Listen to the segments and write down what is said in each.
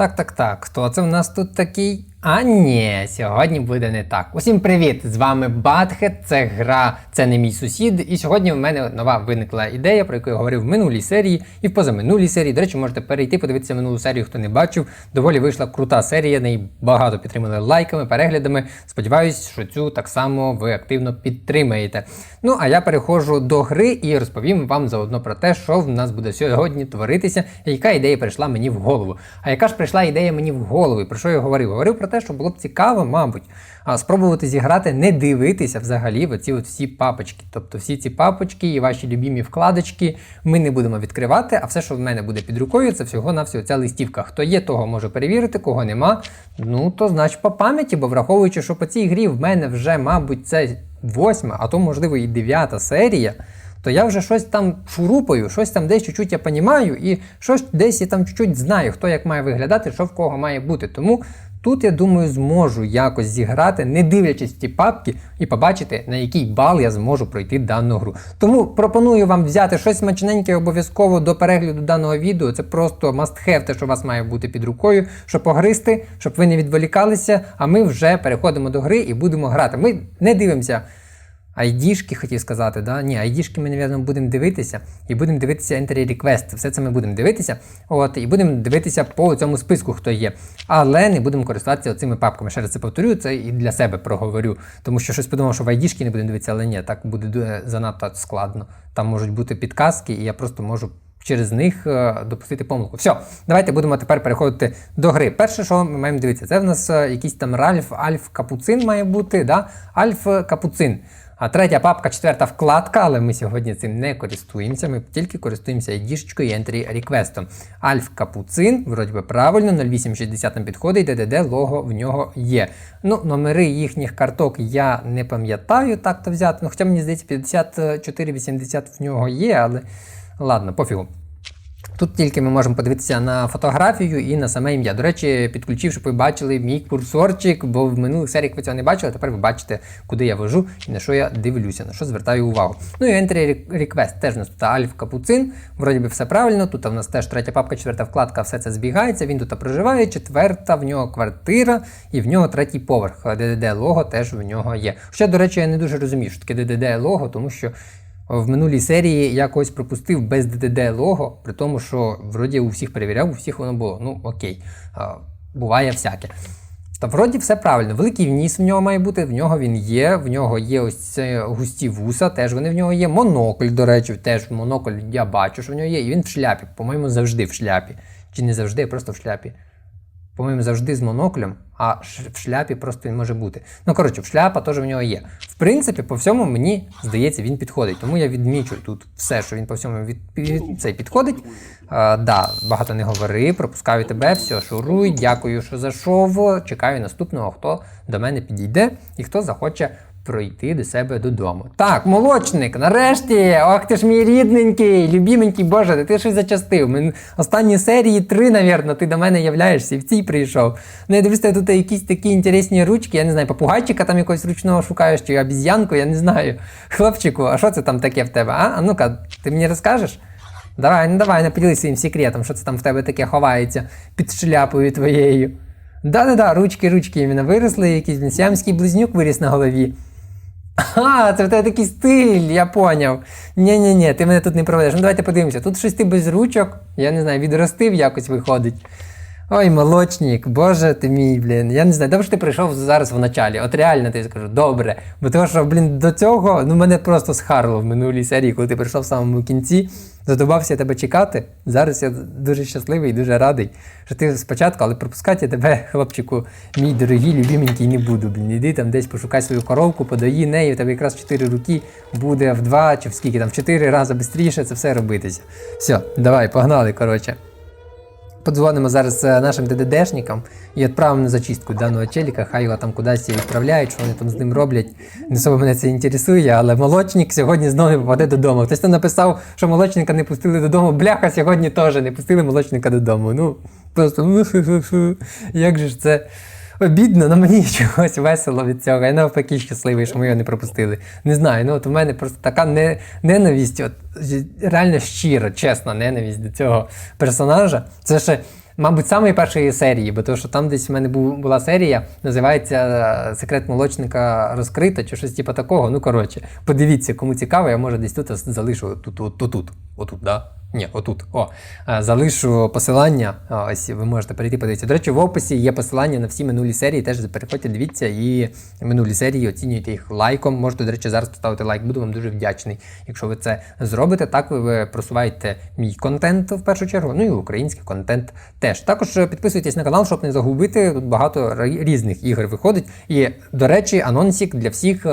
Так, так, так. Хто це в нас тут такий? А ні, сьогодні буде не так. Усім привіт! З вами Батхет, це гра, це не мій сусід. І сьогодні в мене нова виникла ідея, про яку я говорив в минулій серії і в позаминулій серії. До речі, можете перейти, подивитися минулу серію, хто не бачив. Доволі вийшла крута серія, неї багато підтримали лайками, переглядами. Сподіваюсь, що цю так само ви активно підтримаєте. Ну а я переходжу до гри і розповім вам заодно про те, що в нас буде сьогодні творитися, і яка ідея прийшла мені в голову. А яка ж прийшла ідея мені в голову? Про що я говорив? Говорив про те, що було б цікаво, мабуть, спробувати зіграти, не дивитися взагалі в от всі папочки. Тобто всі ці папочки і ваші любімі вкладочки ми не будемо відкривати, а все, що в мене буде під рукою, це всього на всього ця листівка. Хто є, того може перевірити, кого нема. Ну то значить по пам'яті, бо враховуючи, що по цій грі в мене вже, мабуть, це восьма, а то можливо і дев'ята серія. То я вже щось там шурупаю, щось там десь чуть-чуть я понімаю, і щось десь я там чуть-чуть знаю, хто як має виглядати, що в кого має бути. Тому тут, я думаю, зможу якось зіграти, не дивлячись ті папки, і побачити, на який бал я зможу пройти дану гру. Тому пропоную вам взяти щось смачненьке обов'язково до перегляду даного відео. Це просто must have, те, що у вас має бути під рукою, щоб погристи, щоб ви не відволікалися. А ми вже переходимо до гри і будемо грати. Ми не дивимося. Айдішки хотів сказати, да? Ні, айдішки ми, мабуть, будемо дивитися. І будемо дивитися entry request. Все це ми будемо дивитися. От, і будемо дивитися по цьому списку, хто є. Але не будемо користуватися цими папками. Ще раз це повторю, це і для себе проговорю. Тому що щось подумав, що в айдішки не будемо дивитися, але ні, так буде занадто складно. Там можуть бути підказки, і я просто можу. Через них е, допустити помилку. Все, давайте будемо тепер переходити до гри. Перше, що ми маємо дивитися, це в нас е, якийсь там Ральф Альф Капуцин має бути. да? Альф Капуцин. А третя папка, четверта вкладка, але ми сьогодні цим не користуємося. Ми тільки користуємося ID-шечкою і Entry Request. Альф Капуцин, вроді би правильно, 0860 нам підходить, ДДД лого в нього є. Ну, номери їхніх карток я не пам'ятаю так-то взяти. Ну, хоча мені здається, 5480 в нього є, але ладно, пофігу. Тут тільки ми можемо подивитися на фотографію і на саме ім'я. До речі, підключив, щоб ви бачили мій курсорчик, бо в минулих серіях ви цього не бачили, тепер ви бачите, куди я вожу і на що я дивлюся, на що звертаю увагу. Ну і Entry Request теж у нас тут Альф Капуцин, вроді би все правильно. Тут у нас теж третя папка, четверта вкладка, все це збігається. Він тут проживає, четверта, в нього квартира, і в нього третій поверх. ДДД лого теж в нього є. Ще, до речі, я не дуже розумію, що таке ДДД лого, тому що. В минулій серії я когось пропустив без DDD лого, при тому, що вроді у всіх перевіряв, у всіх воно було. Ну окей, буває всяке. Та вроді все правильно. Великий вніс в нього має бути, в нього він є, в нього є ось ці густі вуса, теж вони в нього є. Монокль, до речі, теж монокль я бачу, що в нього є, і він в шляпі. По-моєму, завжди в шляпі. Чи не завжди, просто в шляпі. По-моєму, завжди з моноклем, а в шляпі просто він може бути. Ну, коротше, в шляпа теж в нього є. В принципі, по всьому мені здається, він підходить. Тому я відмічу тут все, що він по всьому від, від, цей підходить. А, да, багато не говори, пропускаю тебе, все, шуруй, дякую, що зайшов. Чекаю наступного, хто до мене підійде і хто захоче пройти до себе додому. Так, молочник, нарешті! Ох, ти ж мій рідненький, любіменький, боже, ти щось зачастив. Мен... Останні серії три, навірно, ти до мене являєшся і в цій прийшов. Ну, я дивлюся, тут якісь такі інтересні ручки, я не знаю, попугайчика там якогось ручного шукаєш, чи обіз'янку, я не знаю. Хлопчику, а що це там таке в тебе? А, а ну-ка, ти мені розкажеш? Давай, ну давай, не поділись своїм секретом, що це там в тебе таке ховається під шляпою твоєю. Да-да-да, ручки, ручки іменно виросли, якийсь сямський близнюк виріс на голові. А, це в тебе такий стиль, я поняв. Ні-ні-ні, ти мене тут не проведеш. Ну давайте подивимося. Тут щось ти без ручок, я не знаю, відростив якось виходить. Ой, молочник, боже ти мій, блін. Я не знаю, добре, що ти прийшов зараз в началі. От реально ти скажу, добре. Бо того, що, блін, до цього ну мене просто схарло в минулій серії, коли ти прийшов в самому кінці. Задобався тебе чекати. Зараз я дуже щасливий і дуже радий, що ти спочатку, але пропускати я тебе, хлопчику, мій дорогий, любименький, не буду. Блін, іди там десь пошукай свою коровку, подої неї, у тебе якраз 4 руки буде в 2 чи в скільки там, в 4 рази швидше це все робитися. Все, давай, погнали, коротше. Подзвонимо зараз е, нашим ДДДшникам і відправимо на зачистку даного челіка, хай його там кудись відправляють, що вони там з ним роблять. Не особо мене це інтересує, але молочник сьогодні знову попаде додому. Хтось там написав, що молочника не пустили додому. Бляха сьогодні теж не пустили молочника додому. Ну, просто ну, як же ж це. Обідно, на мені чогось весело від цього. Я навпаки щасливий, що ми його не пропустили. Не знаю, ну от у мене просто така не, ненависть, от реально щира, чесна ненависть до цього персонажа. Це ще Мабуть, самої першої серії, бо то, що там десь в мене була серія, називається е, Секрет молочника розкрита чи щось типу такого. Ну, коротше, подивіться, кому цікаво, я може десь тут залишу тут, тут, тут, отут, да? Ні, отут. О, Е, залишу посилання. Е, Ось ви можете перейти подивитися. До речі, в описі є посилання на всі минулі серії. Теж переходьте, дивіться і минулі серії оцінюйте їх лайком. Можете, до речі, зараз поставити лайк. Буду вам дуже вдячний. Якщо ви це зробите, так ви- просуваєте мій контент в першу чергу. Ну і український контент теж. Також е, підписуйтесь на канал, щоб не загубити. Тут багато різних ігор виходить. І, до речі, анонсик для всіх.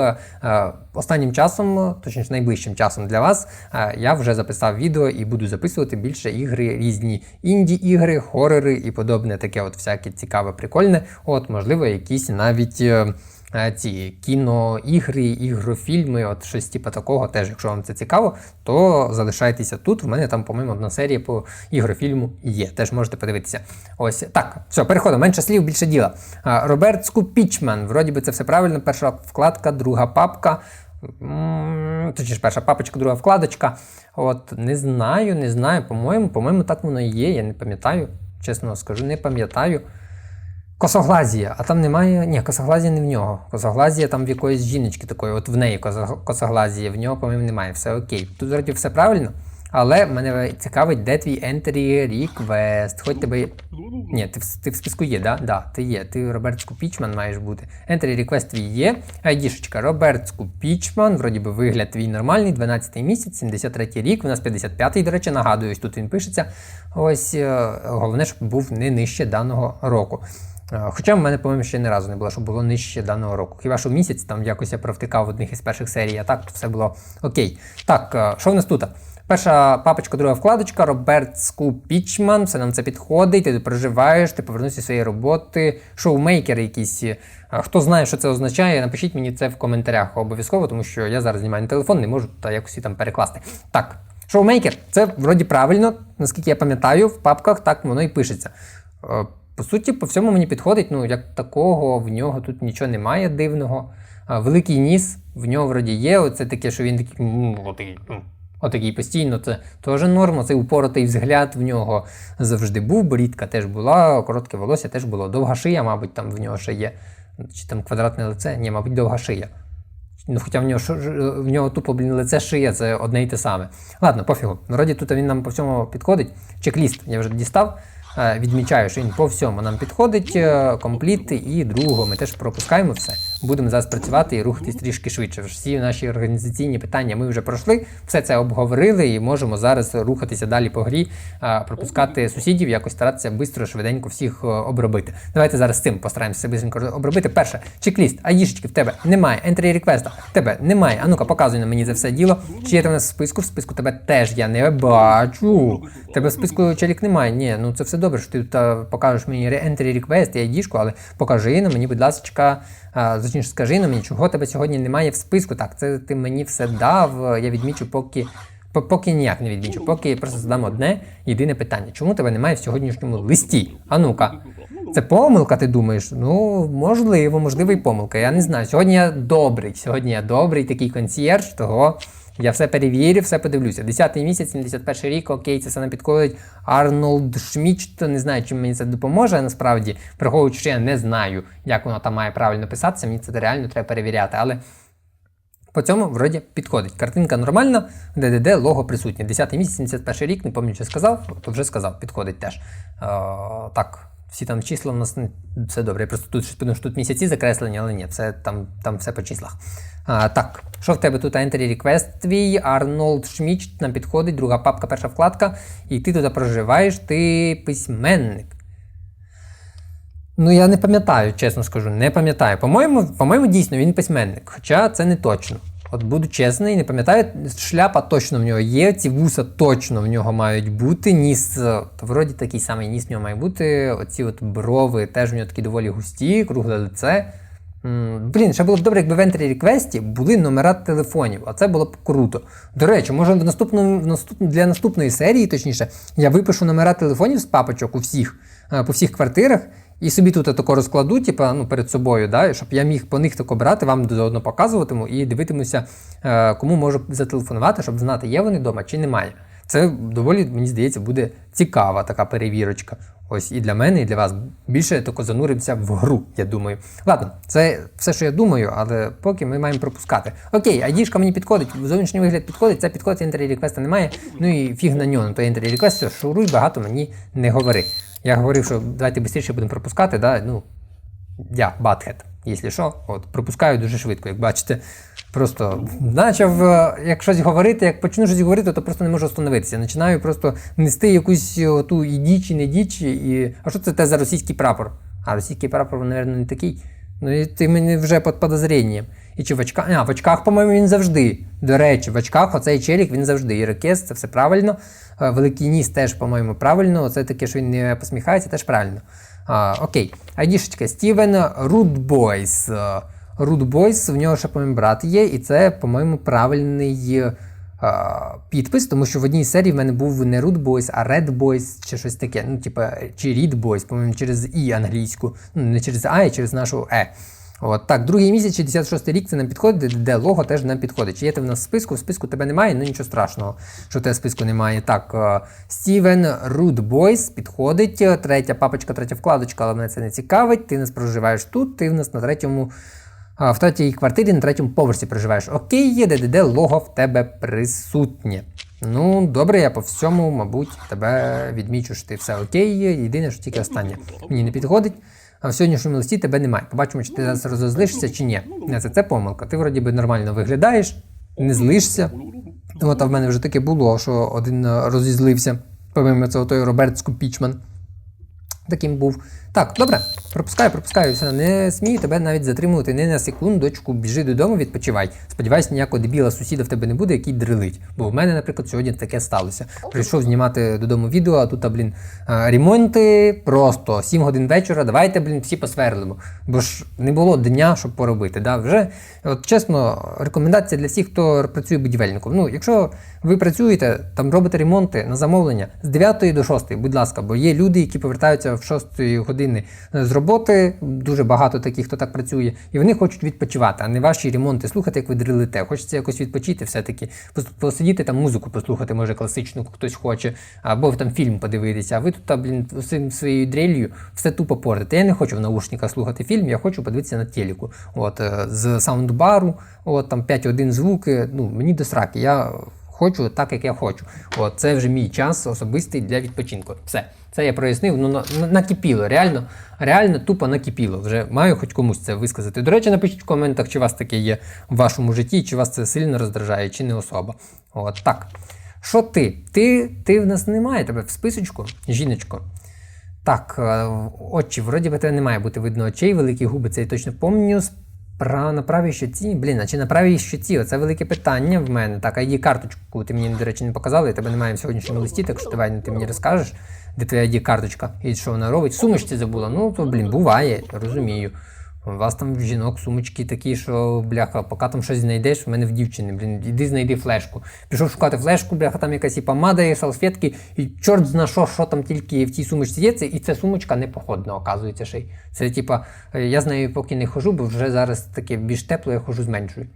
Останнім часом, точніше найближчим часом для вас, е, я вже записав відео і буду записувати більше ігри, різні інді-ігри, хорори і подобне таке, от всяке цікаве, прикольне. От, можливо, якісь навіть. е, е, Ці кіноігри, ігрофільми, от щось типу такого, теж, якщо вам це цікаво, то залишайтеся тут. В мене там, по-моєму, одна серія по ігрофільму є. Теж можете подивитися. Ось так. Все, переходимо. Менше слів, більше діла. Роберт Скупічман. Вроді би це все правильно. Перша вкладка, друга папка. Точніше, перша папочка, друга вкладочка. От не знаю, не знаю. По-моєму, по-моєму, так воно і є. Я не пам'ятаю. Чесно скажу, не пам'ятаю. Косоглазія, а там немає. Ні, косоглазія не в нього. Косоглазія там в якоїсь жіночки такої, от в неї косоглазія, в нього, по-моєму, немає. Все окей. Тут вроді все правильно. Але мене цікавить, де твій entry request. Хоч тебе. Ні, ти в, ти в списку є, да? Да, ти є. Ти Роберт Скупічман маєш бути. Entry request твій є. Айдішечка Роберт Скупічман. Вроді би вигляд твій нормальний, 12 місяць, 73 рік. У нас 55-й, до речі, нагадую, ось тут він пишеться. Ось е, головне, щоб був не нижче даного року. Е, Хоча в мене, по-моєму, ще ні разу не було, щоб було нижче даного року. Хіба що місяць там якось я провтикав в одних із перших серій, а так все було окей. Так, е, що в нас тут? Перша папочка, друга вкладочка, Роберт Скупічман, все нам це підходить, ти проживаєш, ти повернувся своєї роботи, шоумейкери якісь. Е, Хто знає, що це означає, напишіть мені це в коментарях обов'язково, тому що я зараз знімаю на телефон, не можу та якось там перекласти. Так, шоумейкер, це вроді правильно, наскільки я пам'ятаю, в папках так воно і пишеться. Е, По суті, по всьому мені підходить, ну як такого, в нього тут нічого немає дивного. Великий ніс, в нього вроді є. Оце таке, що він такий. Отакий, постійно, це теж норма. Цей упоротий взгляд в нього завжди був, борідка теж була, коротке волосся теж було. Довга шия, мабуть, там в нього ще є. Чи там квадратне лице? Ні, мабуть, довга шия. Ну, хоча в нього в нього тупо, блін, лице шия, це одне і те саме. Ладно, пофігу. Вроді тут він нам по всьому підходить. Чек-ліст я вже дістав. Е, Відмічаю, що він по всьому нам підходить. е, Компліт і другого ми теж пропускаємо все. Будемо зараз працювати і рухатись трішки швидше. Всі наші організаційні питання ми вже пройшли, все це обговорили і можемо зараз рухатися далі по грі, е, пропускати сусідів, якось старатися швидко, швиденько всіх обробити. Давайте зараз з цим постараємося швидко обробити. Перше, чек-ліст, аїшечки в тебе немає, ентрі реквеста в тебе немає. А ну-ка, показуй на мені це все діло. Чи є ти в нас в списку? В списку тебе теж я не бачу. Тебе в списку челік немає. Ні, ну це все добре, що ти тут а, покажеш мені entry request і айдішку, але покажи на мені, будь ласка, а, скажи на мені, чого тебе сьогодні немає в списку. Так, це ти мені все дав. Я відмічу, поки. Поки ніяк не відмічу, поки я просто задам одне єдине питання. Чому тебе немає в сьогоднішньому листі? А ну-ка. Це помилка, ти думаєш? Ну, можливо, можливо, і помилка. Я не знаю. Сьогодні я добрий. Сьогодні я добрий такий консьєрж, того я все перевірю, все подивлюся. 10-й місяць, 71 рік, окей, це все нам підходить. Арнольд Шміч, то не знаю, чим мені це допоможе насправді, враховуючи, що я не знаю, як воно там має правильно писатися, мені це реально треба перевіряти. Але по цьому вроді підходить. Картинка нормальна, ДДД, лого присутнє. 10 місяць, 71 рік, не пам'ятаю, що сказав, то вже сказав, підходить теж. Е, так, всі там числа у нас не- все добре. Я просто тут щось подумав, що тут місяці закреслені, але ні, все, там, там все по числах. А, так, що в тебе тут entry request твій, Арнольд Шміч нам підходить, друга папка, перша вкладка, і ти тут проживаєш, ти письменник. Ну, я не пам'ятаю, чесно скажу, не пам'ятаю. По-моєму, по-моєму, дійсно він письменник, хоча це не точно. От буду чесний, не пам'ятаю, шляпа точно в нього є, ці вуса точно в нього мають бути. Ніс, е, то вроді такий самий ніс в нього має бути. Оці от брови теж в нього такі доволі густі, кругле лице. Блін, ще було б добре, якби в ентрі реквесті були номера телефонів, а це було б круто. До речі, може в наступному, в наступ, для наступної серії, точніше, я випишу номера телефонів з папочок у всіх, е, по всіх квартирах, і собі тут тако розкладу, типу, ну, перед собою, да, щоб я міг по них тако брати, вам заодно показуватиму і дивитимуся, е, кому можу зателефонувати, щоб знати, є вони вдома чи немає. Це доволі, мені здається, буде цікава така перевірочка. Ось і для мене, і для вас. Більше тако зануримося в гру, я думаю. Ладно, це все, що я думаю, але поки ми маємо пропускати. Окей, айдішка мені підходить, зовнішній вигляд підходить, це підходить, інтері реквеста немає. Ну і фіг на нього, то інтері реквест, все, шуруй, багато мені не говори. Я говорив, що давайте швидше будемо пропускати, да? ну, я батхет, якщо що, от, пропускаю дуже швидко, як бачите. Просто почав, е, як щось говорити, як почну щось говорити, то просто не можу остановитися. Починаю просто нести якусь е, ту і дічі, не дічі. І... А що це те за російський прапор? А російський прапор, мабуть, не такий. Ну і ти мені вже під подозрінням. І чи в очках? А, в очках, по-моєму, він завжди. До речі, в очках оцей челік він завжди. Ірокез, це все правильно. Е, Великий ніс теж, по-моєму, правильно. Оце таке, що він не посміхається, теж правильно. А, окей. Айдішечка Стівен Рудбойс. Рудбойс, в нього ще, по-моєму, брат є, і це, по-моєму, правильний а, підпис, тому що в одній серії в мене був не Root Boys, а Red Boys, чи щось таке. Ну, типа, чи Read Boys, по-моєму, через І англійську. Ну, не через А, а через нашу Е. От так, другий місяць, 66 рік це нам підходить, де лого теж нам підходить. Чи є ти в нас в списку? В списку тебе немає, ну нічого страшного, що тебе в списку немає. Так, е, Стівен Руд Бойс підходить. е, Третя папочка, третя вкладочка, але мене це не цікавить. Ти нас проживаєш тут, ти в нас на третьому. В третій квартирі на третьому поверсі проживаєш. Окей, є ДДД, лого в тебе присутнє. Ну, добре, я по всьому, мабуть, тебе відмічу, що ти все окей. Єдине, що тільки останнє. Мені не підходить. А в сьогоднішньому листі тебе немає. Побачимо, чи ти зараз розозлишся чи ні. Це, це помилка. Ти вроді би нормально виглядаєш, не злишся. От а в мене вже таке було, що один розізлився. Помимо цього той Роберт Скупічман. Таким був. Так, добре, пропускаю, пропускаю. Все, не смію тебе навіть затримувати не на секундочку, біжи додому, відпочивай. Сподіваюсь, ніякого дебіла сусіда в тебе не буде, який дрилить. Бо в мене, наприклад, сьогодні таке сталося. Прийшов знімати додому відео, а тут, а, блін, ремонти просто 7 годин вечора. Давайте, блін, всі посверлимо. Бо ж не було дня, щоб поробити. Да? Вже, от чесно, рекомендація для всіх, хто працює будівельником. Ну, якщо ви працюєте, там робите ремонти на замовлення з 9 до 6, будь ласка, бо є люди, які повертаються в 6 години з роботи, дуже багато таких, хто так працює, і вони хочуть відпочивати, а не ваші ремонти слухати, як ви дрилите. Хочеться якось відпочити, все-таки посидіти там музику послухати, може класичну хтось хоче, або там фільм подивитися. А ви тут, та, блін, своєю дрелью все тупо портите. Я не хочу в наушниках слухати фільм, я хочу подивитися на телеку. От е, з саундбару, от там 5.1 звуки. Ну мені до сраки. Я хочу так, як я хочу. От це вже мій час особистий для відпочинку. Все. Це я прояснив, ну на- на- накипіло, реально, реально тупо накипіло. Вже маю хоч комусь це висказати. До речі, напишіть в коментах, чи у вас таке є в вашому житті, чи вас це сильно роздражає, чи не особа. От так. Що ти? Ти, ти в нас немає тебе в списочку, жіночко. Так, е, очі, вроді би тебе не має бути видно очей, великі губи, це я точно пам'ятаю. Пра на правій щоці, блін, а чи на правій щоці? Оце велике питання в мене. Так, а її карточку ти мені, до речі, не показала, я тебе немає в сьогоднішньому листі, так що давай ти мені розкажеш, де ID карточка і що вона робить. Сумочці забула. Ну, то, блін, буває, розумію. У вас там в жінок сумочки такі, що бляха, поки там щось знайдеш, в мене в дівчини, блін, іди знайди флешку. Пішов шукати флешку, бляха, там якась і помада, і салфетки, і чорт зна що, що там тільки в цій сумочці є. І ця сумочка не походна, оказується ще й. Це типа, е, я з нею поки не хожу, бо вже зараз таке більш тепло, я хожу з меншою.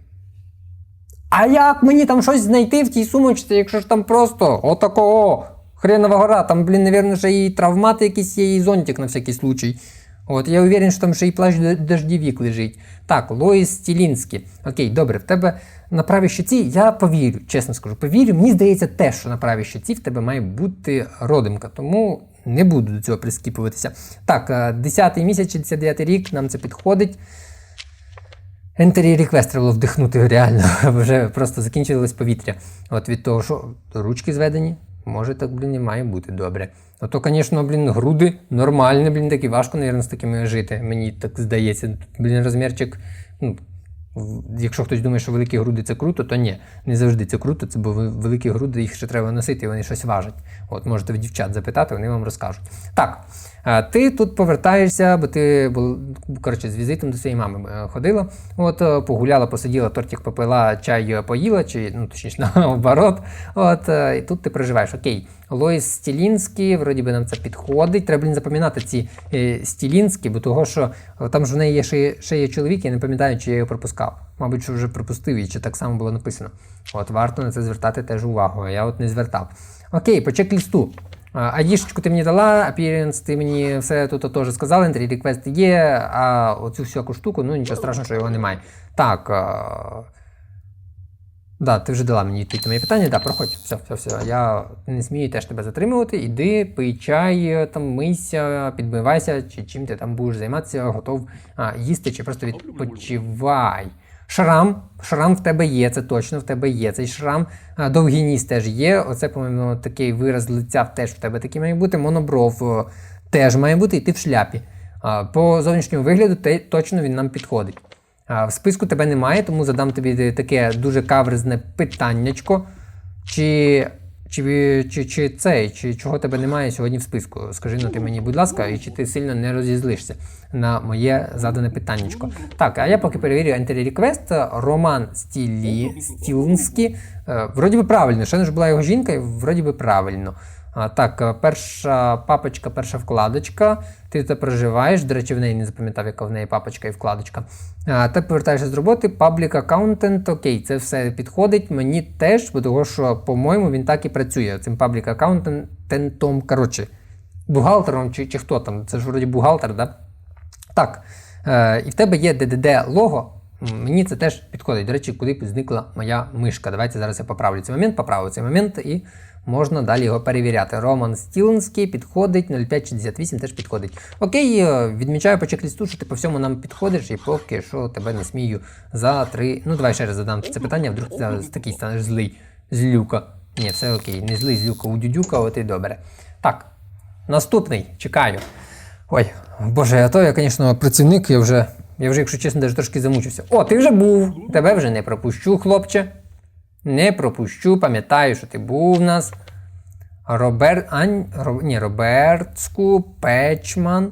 А як мені там щось знайти в тій сумочці, якщо ж там просто отакого хренова гора, там, блін, навірно, ще і травмати якісь є, і зонтик на всякий случай. От, я уверен, що там ще і плащ дождівік лежить. Так, Лоїс Стілінський. Окей, добре, в тебе на правій щоці, я повірю, чесно скажу, повірю. Мені здається, те, що на правій щоці в тебе має бути родимка, тому не буду до цього прискіпуватися. Так, 10-й місяць, 69 рік, нам це підходить. Entry request треба було вдихнути реально, вже просто закінчилось повітря. От від того, що ручки зведені, може так, блін, і має бути добре. Ото, звісно, блін, груди нормальні, блін, такі важко, мабуть, з такими жити. Мені так здається. Блін, розмірчик, ну, якщо хтось думає, що великі груди це круто, то ні, не завжди це круто, це бо великі груди їх ще треба носити, і вони щось важать. От можете в дівчат запитати, вони вам розкажуть. Так, ти тут повертаєшся, бо ти коротше, з візитом до своєї мами е, ходила. От е, погуляла, посиділа, тортик попила, чай е, поїла, чи ну точніше наоборот. От і тут ти проживаєш. Окей. Лоїс Стілінський, вроді би нам це підходить. Треба блін, запам'ятати ці е, Стілінські, бо того, що е, там ж в неї є ще, ще є чоловік, я не пам'ятаю, чи я його пропускав. Мабуть, що вже пропустив і чи так само було написано. От варто на це звертати теж увагу, я от не звертав. Окей, по чек-лісту. Аїшечку ти мені дала, appearance, ти мені все тут теж сказала, entry request є, а оцю всяку штуку, ну нічого страшного, що його немає. Так. Да, ти вже дала мені відповідь на моє питання, да, проходь. Все, все, все. Я не смію теж тебе затримувати. Іди, пий чай, там мийся, підмивайся, чи чим ти там будеш займатися, готов а, їсти, чи просто відпочивай. Шрам, шрам в тебе є, це точно в тебе є. Цей шрам, а, довгий ніс теж є. Оце, по-моєму, такий вираз лиця теж в тебе такий має бути. Монобров теж має бути, і ти в шляпі. А, по зовнішньому вигляду те, точно він нам підходить. В списку тебе немає, тому задам тобі таке дуже каверзне питаннячко. Чи, чи, чи, чи цей, чи чого тебе немає сьогодні в списку? Скажи ну ти мені, будь ласка, і чи ти сильно не розізлишся на моє задане питаннячко. Так, а я поки перевірю request. Роман Стілі. Е, Вроді би правильно, ще не ж була його жінка, і вроді би правильно. Так, е, перша папочка, перша вкладочка. Ти тут проживаєш. До речі, в неї не запам'ятав, яка в неї папочка і вкладочка. Ти повертаєшся з роботи, паблік аккаунтент, окей, це все підходить. Мені теж, бо того, що, по-моєму, він так і працює. Цим паблік аккаунтентом, коротше, бухгалтером чи, чи хто там, це ж вроді бухгалтер, да? Так. Е, і в тебе є DDD лого. Мені це теж підходить. До речі, куди зникла моя мишка. Давайте зараз я поправлю цей момент, поправив цей момент і можна далі його перевіряти. Роман Стіленський підходить, 0568 теж підходить. Окей, е, відмічаю по чек-лісту, що ти по всьому нам підходиш, і поки що тебе не смію за три. Ну, давай ще раз задам це питання, вдруг ти такий станеш злий. Злюка. Ні, все окей, не злий злюка у дюдюка, от і добре. Так, наступний, чекаю. Ой, боже, а то я, звісно, працівник, я вже, я вже, якщо чесно, навіть трошки замучився. О, ти вже був. Тебе вже не пропущу, хлопче. Не пропущу, пам'ятаю, що ти був у нас. Роберт. Ань, ні, Робертську, Печман.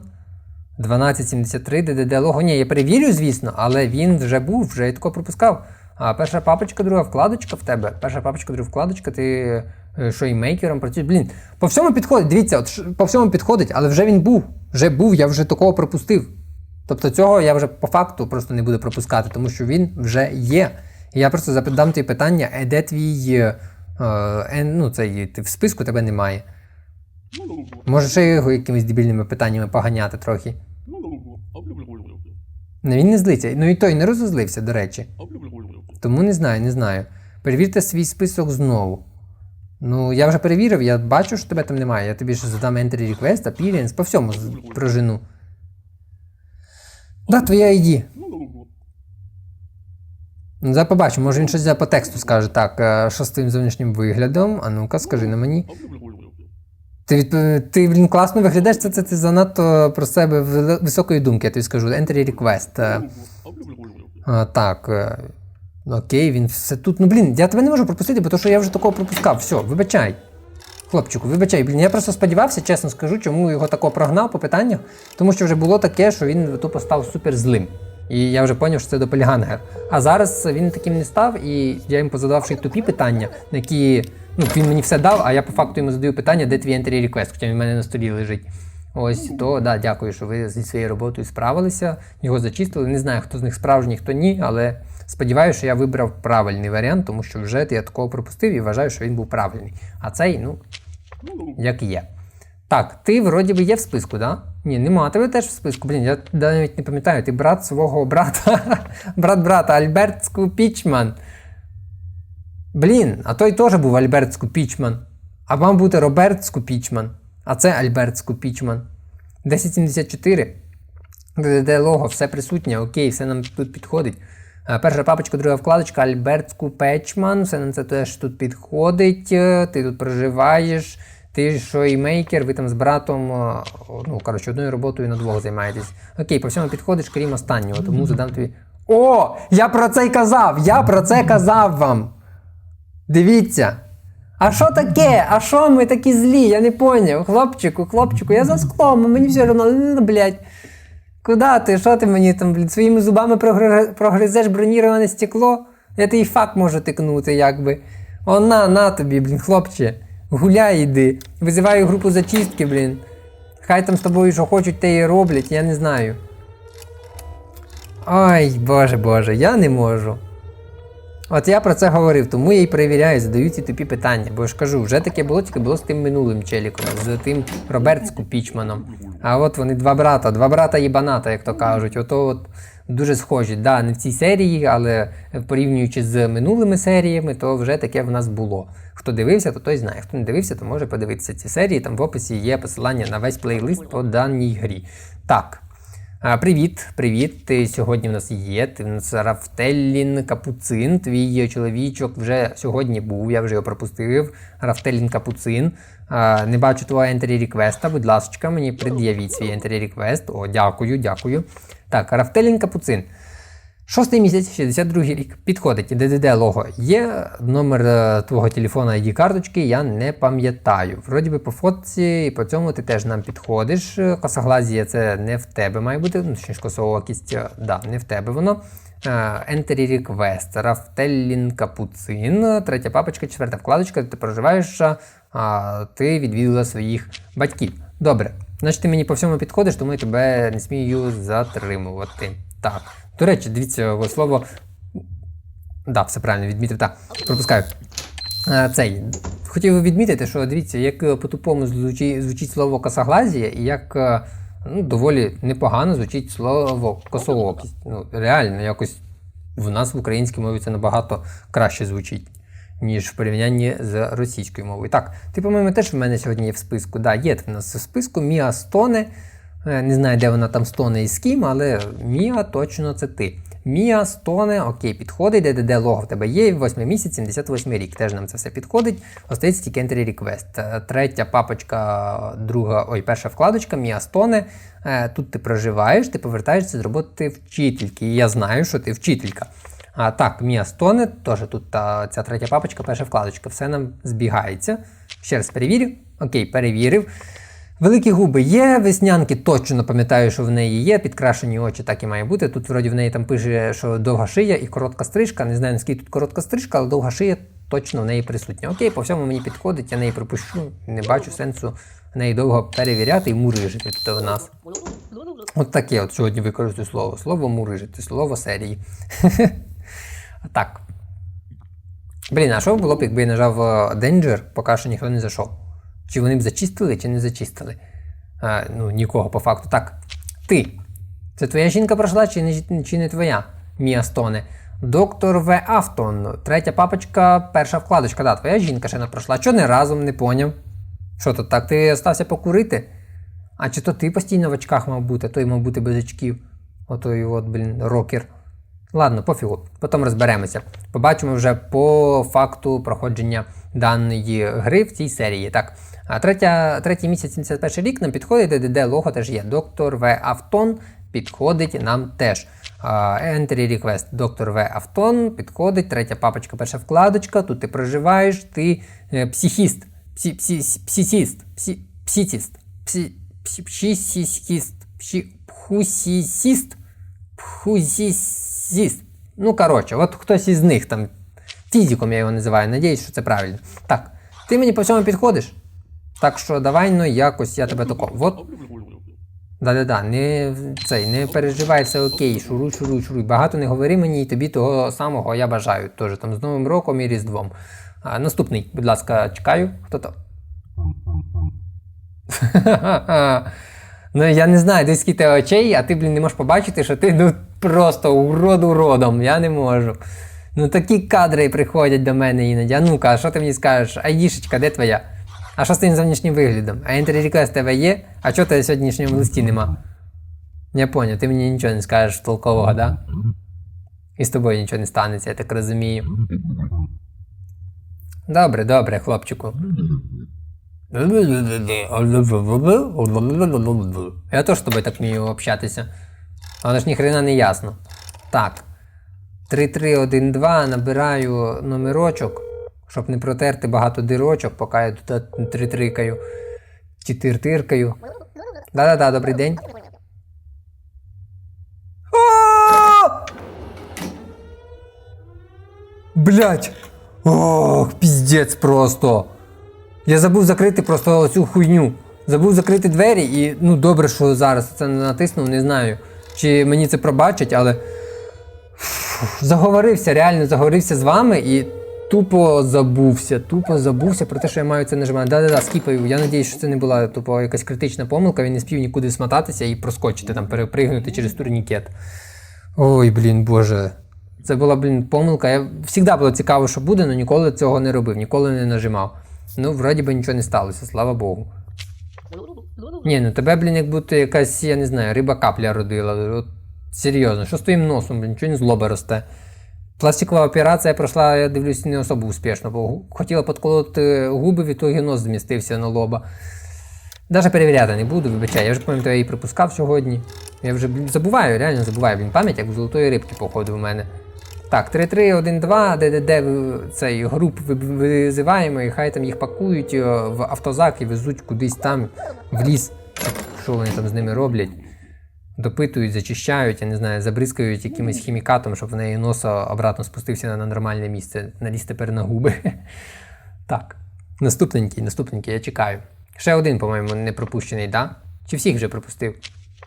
1273 ДДД лого. Ні, я перевірю, звісно, але він вже був, вже я тако пропускав. А перша папочка, друга вкладочка в тебе. Перша папочка, друга вкладочка, ти е, що працюєш. Блін, по всьому підходить. Дивіться, от по всьому підходить, але вже він був. Вже був, я вже такого пропустив. Тобто цього я вже по факту просто не буду пропускати, тому що він вже є. Я просто задам тобі питання, е, де твій. е, е, ну, цей, ти в списку тебе немає. Може ще його якимись дебільними питаннями поганяти трохи. Ну він не злиться. Ну і той не розозлився, до речі. Тому не знаю, не знаю. Перевірте свій список знову. Ну, я вже перевірив, я бачу, що тебе там немає. Я тобі ще задам entry request, appearance, по всьому прожену. Да, твоя ID. Ну, зараз побачу, може він щось по тексту скаже. Так, е, що з твоїм зовнішнім виглядом? А ну-ка, скажи на мені. Ти, відп- ти блін, класно виглядаєш, це, це ти занадто про себе високої думки, я тобі скажу. Entry request. Е, а, так. е, Окей, він все тут. Ну блін, я тебе не можу пропустити, бо то, що я вже такого пропускав. Все, вибачай. Хлопчику, вибачай, блін, я просто сподівався, чесно скажу, чому його тако прогнав по питаннях, тому що вже було таке, що він тупо став супер злим. І я вже зрозумів, що це допельгангер. А зараз він таким не став, і я йому позадавав ще й тупі питання, на які ну, він мені все дав, а я по факту йому задаю питання, де твій entry request, хоча він в мене на столі лежить. Ось то да, дякую, що ви зі своєю роботою справилися, його зачистили. Не знаю, хто з них справжній, хто ні, але сподіваюся, що я вибрав правильний варіант, тому що вже я такого пропустив і вважаю, що він був правильний. А цей, ну, як є. Так, ти вроді би є в списку, да? Ні, нема тебе теж в списку. Блін, я навіть не пам'ятаю, ти брат свого брата, брат брата Альберт Скупічман. Блін, а той теж був Альберт Скупічман. А мав бути Роберт Скупічман. А це Альберт Скупічман. 1074. ДД лого, все присутнє, окей, все нам тут підходить. Е, Перша папочка, друга вкладочка, Альберт Скупечман, все нам це теж тут підходить. Е, Ти тут проживаєш, ти що і мейкер, ви там з братом, е, ну, коротше, одною роботою на двох займаєтесь. Окей, по всьому підходиш, крім останнього, тому задам тобі. О! Я про це й казав! Я про це казав вам! Дивіться. А що таке? А що ми такі злі? Я не поняв. Хлопчику, хлопчику, я за склом, мені все одно, блядь. Куда ти? Що ти мені там, блін, своїми зубами прогри- прогризеш броніроване стекло? Я твій фак можу тикнути, якби. О, на, на тобі, блін, хлопче. Гуляй іди. Визиваю групу зачистки, блін. Хай там з тобою що хочуть, те і роблять, я не знаю. Ой, боже боже, я не можу. От я про це говорив, тому я й перевіряю, задаю ці тупі питання. Бо я ж кажу, вже таке було, тільки було з тим минулим челіком, з тим Робертську Пічманом. А от вони два брата, два брата їбаната, як то кажуть. Ото от дуже схожі. Да, не в цій серії, але порівнюючи з минулими серіями, то вже таке в нас було. Хто дивився, то той знає. Хто не дивився, то може подивитися ці серії. Там в описі є посилання на весь плейлист по даній грі. Так. Привіт, привіт. Ти сьогодні в нас є. Ти в нас Рафтеллін Капуцин. Твій чоловічок вже сьогодні був, я вже його пропустив. Рафтеллін Капуцин. Не бачу твого entry реквеста. Будь ласка, мені пред'явіть свій entry реквест. О, дякую, дякую. Так, Рафтеллін Капуцин. Шостий місяць, 62 рік. Підходить ДДД лого. Є номер е, твого телефона ID карточки, я не пам'ятаю. Вроді би по фотці і по цьому ти теж нам підходиш. Е, Косоглазія це не в тебе має бути, ну ще ж косоокість, е, да, не в тебе воно. Entry Request, Рафтеллін Капуцин, третя папочка, четверта вкладочка, ти проживаєш, а ти відвідала своїх батьків. Добре, значить ти мені по всьому підходиш, тому я тебе не смію затримувати. Так. До речі, дивіться слово. Да, все правильно відмітив, так. Пропускаю. Е, Цей. Хотів відмітити, що дивіться, як е, по-тупому звучить, слово косоглазія, і як е, ну, доволі непогано звучить слово косоокість. Ну, реально, якось в нас в українській мові це набагато краще звучить, ніж в порівнянні з російською мовою. Так, ти, по-моєму, теж в мене сьогодні є в списку. Да, є в нас в списку Міа Стоне. Е, Не знаю, де вона там стоне і з ким, але Міа точно це ти. Міа стоне, окей, підходить, ДДД лого в тебе є, 8 місяць, 78 рік. Теж нам це все підходить. Остається тільки entry request. Е, Третя папочка, друга, ой, перша вкладочка, Міа стоне. Е, Тут ти проживаєш, ти повертаєшся з роботи вчительки. І я знаю, що ти вчителька. А так, Міа стоне, теж тут та, ця третя папочка, перша вкладочка, все нам збігається. Ще раз перевірю. Окей, перевірив. Великі губи є, веснянки точно пам'ятаю, що в неї є, підкрашені очі так і має бути. Тут вроді в неї там пише, що довга шия і коротка стрижка. Не знаю, наскільки тут коротка стрижка, але довга шия точно в неї присутня. Окей, по всьому мені підходить, я неї припущу, не бачу сенсу в неї довго перевіряти і мурижити тут у нас. От таке от сьогодні використаю слово. Слово мурижити, слово серії. так. Блін, а що було б, якби я нажав е, Danger, поки що ніхто не зайшов? Чи вони б зачистили, чи не зачистили? А, ну, нікого по факту. Так. Ти. Це твоя жінка пройшла, чи не, чи не твоя? Мія Стоне. Доктор В. Автон. Третя папочка, перша вкладочка. Да, твоя жінка ще не пройшла. Чого не разом, не поняв? Що тут так? Ти остався покурити? А чи то ти постійно в очках мав бути, а той мав бути без очків. Отой от, блін, рокер. Ладно, пофігу, потім розберемося. Побачимо вже по факту проходження даної гри в цій серії. Так, а третя, третій місяць 71 рік нам підходить, ДД лого теж є. Доктор В. Автон підходить нам теж. Entry request доктор В. Автон підходить, третя папочка, перша вкладочка. Тут ти проживаєш, ти е, психіст, псі, псі, псісіст, псі, псітіст, псі. Ну, коротше, от хтось із них там. Фізиком я його називаю, надіюсь, що це правильно. Так, ти мені по всьому підходиш? Так що давай ну якось я тебе тако. Вот. Да-да-да, не цей, не переживай, все окей, шуруй, шуруй, шуруй. Багато не говори мені і тобі того самого я бажаю. Теж там з Новим роком і Різдвом. А, наступний, будь ласка, чекаю. Хто то? Ну я не знаю, десь скільки очей, а ти, блін, не можеш побачити, що ти ну просто урод уродом. Я не можу. Ну такі кадри приходять до мене іноді. А ну-ка, що ти мені скажеш? Айдішечка, де твоя? А що з тим зовнішнім виглядом? А request в тебе є? А чого тебе сьогоднішньому листі нема? Я поняв, ти мені нічого не скажеш толкового, да? І з тобою нічого не станеться, я так розумію. Добре, добре, хлопчику. Я теж з тобою так вмію общатися. Але ж ніхрена не ясно. Так. 3312 набираю номерочок, щоб не протерти багато дирочок, поки я тут тритрикаю. Чи тир-тиркаю. Да-да-да, добрий день. Блять! Ох, піздець просто. Я забув закрити просто цю хуйню. Забув закрити двері і ну добре, що зараз це не натиснув, не знаю. чи мені це пробачать, але фу, заговорився, реально заговорився з вами і тупо забувся, тупо забувся про те, що я маю це нажимати. Да-да-да, скіпаю. Я надіюсь, що це не була тупо якась критична помилка, він не спів нікуди смотатися і проскочити, там, перепригнути через турнікет. Ой, блін, боже. Це була, блін, помилка. Я завжди було цікаво, що буде, але ніколи цього не робив, ніколи не нажимав. Ну, вроді би нічого не сталося, слава Богу. Ні, ну тебе, блін, як будто якась, я не знаю, риба капля родила. От, серйозно, що з твоїм носом, блін, нічого не злоба росте. Пластикова операція пройшла, я дивлюсь, не особо успішно, бо хотіла подколоти губи, від того нос змістився на лоба. Даже перевіряти не буду, вибачай, я вже пам'ятаю, я її припускав сьогодні. Я вже забуваю, реально забуваю, блін, пам'ять, як у золотої рибки, походу, в мене. Так, 3-3-1-2, ДДД в- цей груп визиваємо, і хай там їх пакують е, в автозак і везуть кудись там в ліс. Що вони там з ними роблять? Допитують, зачищають, я не знаю, забризкають якимось хімікатом, щоб в неї носа обратно спустився на- нормальне місце. Наліз тепер на губи. Так. Наступненький, наступненький, я чекаю. Ще один, по-моєму, не пропущений, да? Чи всіх вже пропустив?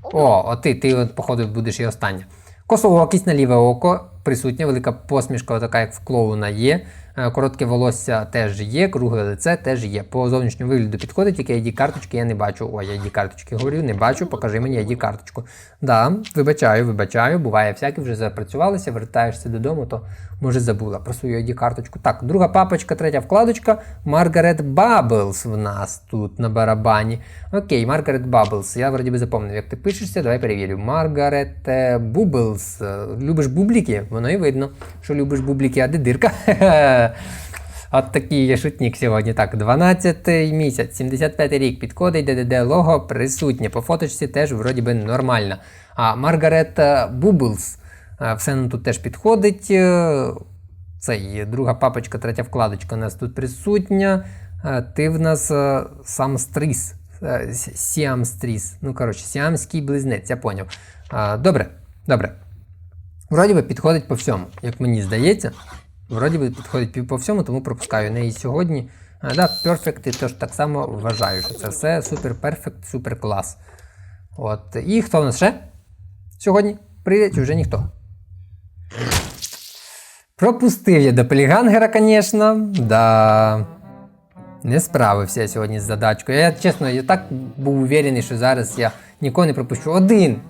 О, а ти, ти, от, походу, будеш і остання. Косоокість на ліве око, присутня, велика посмішка, така як в клоуна є. Е, Коротке волосся теж є, кругле лице теж є. По зовнішньому вигляду підходить, тільки ID карточки я не бачу. Ой, ID карточки говорю, не бачу, покажи мені ID карточку. Да, вибачаю, вибачаю, буває всяке, вже запрацювалися, вертаєшся додому, то може забула про свою ID карточку. Так, друга папочка, третя вкладочка. Маргарет Бабблс в нас тут на барабані. Окей, Маргарет Бабблс. Я вроді би запомнив, як ти пишешся, давай перевірю. Маргарет е, Бублс. Е, Любиш бубліки? Воно і видно, що любиш бубліки, а де дирка? От такий є шутник сьогодні. Так, 12 місяць, 75 рік підходить, ДДД лого присутнє. По фоточці теж вроді би нормально. А Маргарет е, Бублс. е, Все нам тут теж підходить. Е, Цей друга папочка, третя вкладочка у нас тут присутня. Ти в нас сам стріс. Сіам стріс. Ну, коротше, сіамський близнець, я поняв. Добре, добре. Вроді би підходить по всьому, як мені здається. Вроді би підходить по всьому, тому пропускаю неї сьогодні. А, да, перфекти теж так само вважаю, що це все супер перфект, супер клас. От. І хто в нас ще? Сьогодні? Прийде вже ніхто? Пропустив я до Допельгангера, звісно. Да. Не справився я сьогодні з задачкою. Я чесно, я так був уверений, що зараз я нікого не пропущу. Один.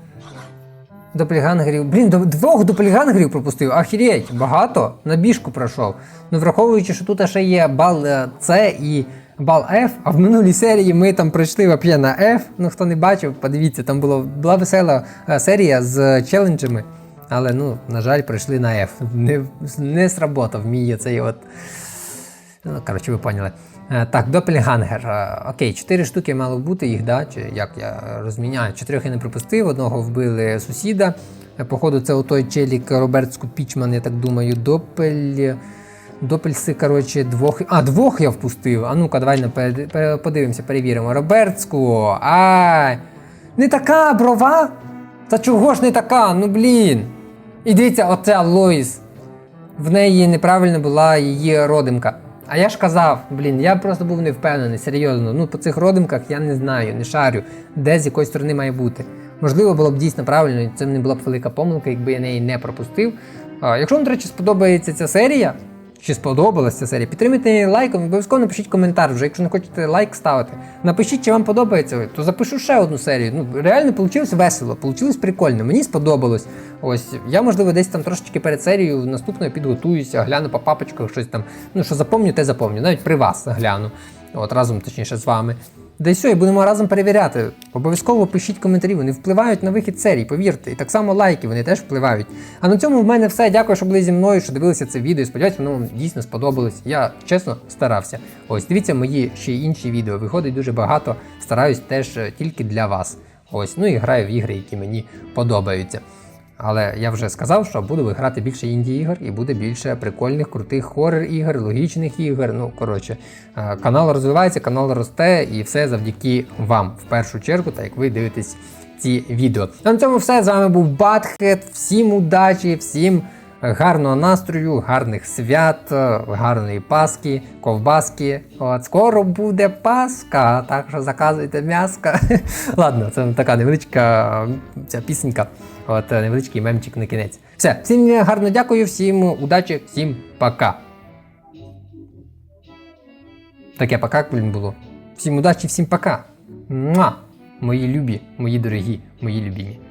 Доppelганgerів. Блін, до- двох доppelганgerів пропустив. Ахіреть, багато. На біжку пройшов. Ну, враховуючи, що тут ще є бал е, С і бал F, а в минулій серії ми там пройшли вообще на F. Ну, хто не бачив, подивіться, там було, була весела е, серія з челенджами. Але, ну, на жаль, пройшли на F. Не, не сработав мій цей от. Ну, коротше, ви поняли. Е, Так, Допельгангер. Е, Окей, чотири штуки мало бути їх, да? Чи як я розміняю? Чотирьох я не пропустив, одного вбили сусіда. Е, Походу, це отой челік Роберт Скупічман, я так думаю, Допель. Допельси, коротше, двох. А, двох я впустив. А ну-ка, давай подивимося, перевіримо. Робертську. Ай! Не така брова? Та чого ж не така? Ну блін. І дивіться, оця Лоїс в неї неправильно була її родимка. А я ж казав, блін, я просто був не впевнений, серйозно. Ну, по цих родимках я не знаю, не шарю, де з якої сторони має бути. Можливо, було б дійсно правильно, і це не була б велика помилка, якби я неї не пропустив. А, якщо вам, до речі, сподобається ця серія, чи сподобалася ця серія, підтримайте її лайком, обов'язково напишіть коментар. Вже якщо не хочете лайк ставити, напишіть, чи вам подобається, то запишу ще одну серію. Ну, реально вийшло весело, вийшло прикольно. Мені сподобалось. Ось я, можливо, десь там трошечки перед серією наступною підготуюся, гляну по папочках, щось там. Ну, що запомню, те запомню. Навіть при вас гляну. От разом, точніше, з вами. Да й все, і будемо разом перевіряти. Обов'язково пишіть коментарі, вони впливають на вихід серій, повірте. І так само лайки, вони теж впливають. А на цьому в мене все. Дякую, що були зі мною, що дивилися це відео. Сподіваюсь, воно вам дійсно сподобалось. Я чесно старався. Ось дивіться мої ще інші відео. Виходить дуже багато. Стараюсь теж е, тільки для вас. Ось, ну і граю в ігри, які мені подобаються. Але я вже сказав, що буду виграти більше інді-ігор і буде більше прикольних, крутих хоррор-ігор, логічних ігор. Ну, коротше, е, канал розвивається, канал росте, і все завдяки вам в першу чергу, так як ви дивитесь ці відео. А на цьому все. З вами був Батхет. Всім удачі, всім гарного настрою, гарних свят, е, гарної паски, ковбаски. От скоро буде Пасха, так що заказуйте м'яска. Ладно, це така невеличка е, ця пісенька. От е, невеличкий мемчик на кінець. Все, всім гарно дякую, всім удачі, всім пока. Таке пока, блін, було. Всім удачі, всім пока. Муа! Мої любі, мої дорогі, мої любімі.